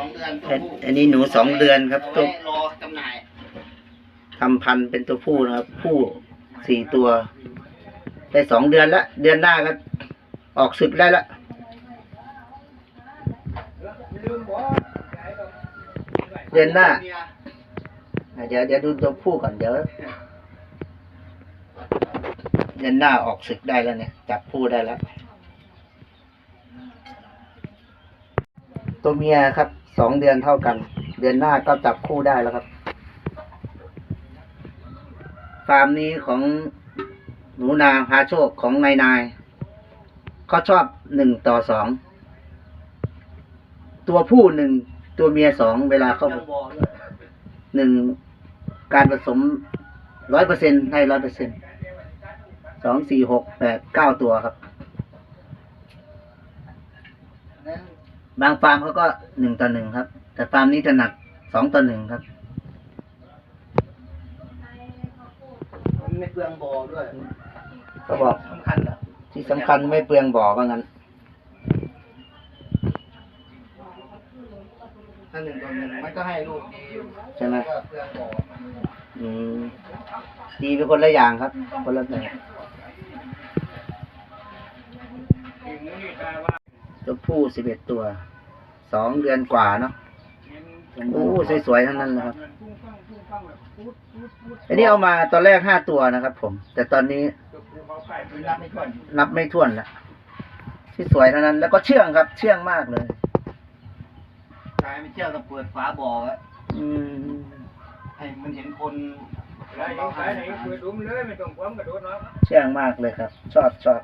องเดือนตัวอันผู้อันนี้หนูสองเดือนครับเอาตัวไว้รอจำหน่ายทำพันธุ์เป็นตัวผู้นะครับ ผู้สี่ตัว ได้สองเดือนละ เดือนหน้าก็ออกศึกได้ละเดือนหน้าอะเดี๋ยวเดี๋ยวดูตัวผู้ก่อนเดี๋ยวเดือนหน้าออกศึกได้แล้วเนี่ยจับผู้ได้แล้ว ตัวเมียครับ สองเดือนเท่ากัน เดือนหน้าก็จับคู่ได้แล้วครับ ฟาร์มนี้ของหนูนาพาโชคของนายนายเขาชอบหนึ่งต่อสอง ตัวผู้หนึ่งตัวเมียสองเวลาเขาหนึ่งการผสมร้อยเปอร์เซ็นให้ร้อยเปอร์เซ็นสองสี่หกแปดเก้าตัวครับ บางฟาร์มเขาก็หนึ่งต่อหนึ่งครับ แต่ฟาร์มนี้ถนัดสองต่อหนึ่งครับมันไม่เปลืองบอด้วยก็บอกสำคัญอะที่สำคัญไม่เปลืองบ่อว่างั้น ถ้าหนึ่งต่อหนึ่งมันก็ให้ลูกดีอยู่ใช่ไหม ก็เปลืองบออืมดีเป็นคนละอย่างครับ คนละแบบ ตัวผู้สิบเอ็ดตัว สองเดือนกว่าเนาะโอ้สวยๆทั้งนั้นนะครับอันนี้เอามาตอนแรกห้าตัวนะครับ ผม แต่ตอนนี้รับไม่ถ้วนนับไม่ถ้วนละที่สวยเท่านั้น แล้วก็เชื่องครับ เชื่องมากเลยกายไม่เชื่อก็เปิดฝาบ่อไว้อืมให้มันเห็นคนได้ยิงสายไหนเปิดดุมเลยไม่ต้องความกระโดดเนาะเชื่องมากเลยครับ ชอบชอบ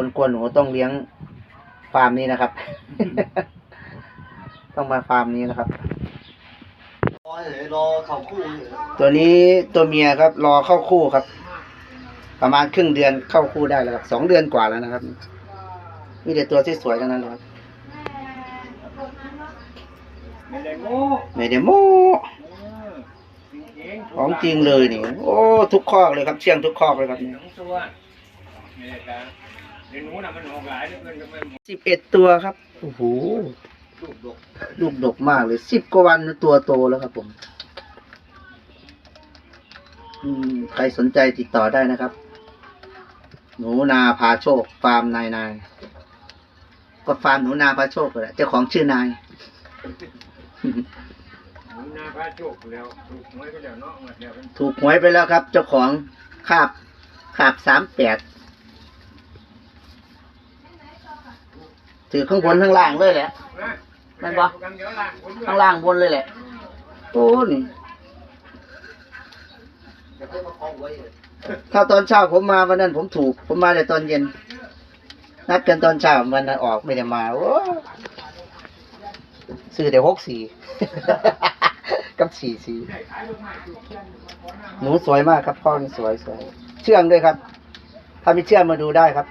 คนกลัวหนูต้องเลี้ยงฟาร์มนี้นะครับ ต้องมาฟาร์มนี้นะครับ รอเลยรอเขาคู่เลยตัวนี้ตัวเมียครับรอเข้าคู่ครับ ประมาณครึ่งเดือนเข้าคู่ได้แล้วครับสองเดือนกว่าแล้วนะครับมีแต่ตัวที่สวยๆทั้งนั้นเลยครับไม่ได้โง่ไม่ได้โม้จริงๆของจริงเลยนี่ โอ้ ทุกคอกเลยครับ เชื่องทุกคอกเลยครับสองตัวไม่ได้การ เดี๋ยวหนูน่ะมันออกหลายเหลือเกินก็ไม่หมดสิบเอ็ดตัวครับโอ้โหลูกดกลูกดกมากเลยสิบกว่าวันตัวโตแล้วครับผม อืมใครสนใจติดต่อได้นะครับ หนูนาพาโชค ฟาร์มนายนายก็ฟาร์มหนูนาพาโชคเลยเจ้าของชื่อนาย หนูนาพาโชคแล้วถูกหวยไปแล้วเนาะหมดแล้วเป็นถูกหวยไปแล้วครับ เจ้าของคาบคาบสามแปด ถือข้างบนข้างล่างเลยแหละนะแม่นบ่กันเดี๋ยวล่างคนด้วยข้างล่างบนเลยแหละโอ้นี่เดี๋ยวเพิ่มมาคล้องไว้เลยถ้าตอนเช้าผมมาวันนั้นผมถูก ผมมาแต่ตอนเย็น นัดกันตอนเช้าวันนั้นออกไม่ได้มาโอ้ซื้อแต่หกสี่กับสี่สี่หนูสวยมากครับพ่อนี่สวยสวยเชื่องด้วยครับ ถ้าไม่เชื่อมาดูได้ครับ